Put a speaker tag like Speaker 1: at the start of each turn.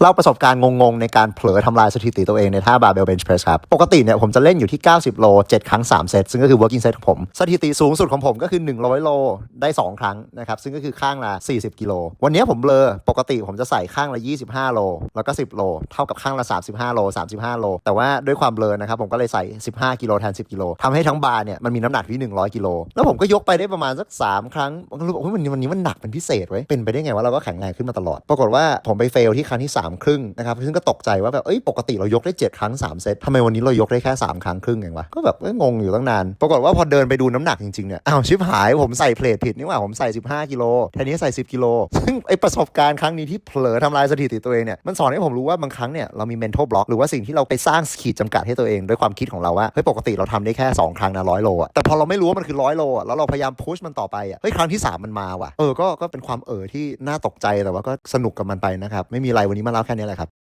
Speaker 1: เล่าประสบการณ์งงๆ ในการเผลอทำลายสถิติตัวเองในท่าบาร์เบลเบนช์เพรสครับ ปกติเนี่ยผมจะเล่นอยู่ที่ 90 โล 7 ครั้ง 3 เซต ซึ่งก็คือ working set ของผม สถิติสูงสุดของผมก็คือ 100 โล ได้ 2 ครั้งนะครับ ซึ่งก็คือข้างละ 40 กิโล วันนี้ผมเบลอ ปกติผมจะใส่ข้างละ 25 โล แล้วก็ 10 โล เท่ากับข้างละ 35 โล 35 โล แต่ว่าด้วยความเบลอนะครับผมก็เลยใส่ 15 กิโลแทน 10 กิโลทำให้ทั้งบาร์เนี่ยมันมีน้ำหนักที่100 กิโล แล้วผมก็ยกไปได้ประมาณสัก 3 ครั้งก็รู้ว่าวันนี้มันหนักเป็นพิเศษเว้เป็นไปได้ไงว่าเราก็แข็งแรงขึ้นมาตลอด ปรากฏว่าผมไปเฟลที่ครั้งที่3ครึ่งนะครับซึ่งก็ตกใจว่าแบบเอ้ยปกติเรายกได้ 7 ครั้ง 3 เซตทำไมวันนี้เรายกได้แค่ 3 ครั้งครึ่งเองวะก็แบบงงอยู่ตั้งนาน ปรากฏว่าพอเดินไปดูน้ำหนักจริงๆเนี่ยอ้าวชิบหายผมใส่เพลทผิดนี่หว่าผมใส่ 15 กิโลแทนนี้ใส่ 10 กิโลซึ่งไอประสบการณ์ครั้งนี้ที่เผลอทำลายสถิติตัวเองเนี่ยมันสอนให้ผมรู้ว่าบางครั้งเนี่ยเรามี mental block หรือว่าสิ่งที่เราไปสร้างขีดจำกัดให้ตัวเองด้วยความคิดของเราว่าเฮ้ยปกติเราทำได้แค่ 2 ครั้งนะร้อยโลอะแต่พอเราไม่รู้ว่ามันคือร้อยโลอะแล้วเราพยายามพุชมันต่อไปอะเฮ้ยครั้งที่ 3 มันมาว่ะเออก็ก็เป็นความเออที่น่าตกใจแต่ว่าก็สนุกกับมันไปนะครับไม่มีอะไรวันนี้มาเล่าแค่นี้แหละครับ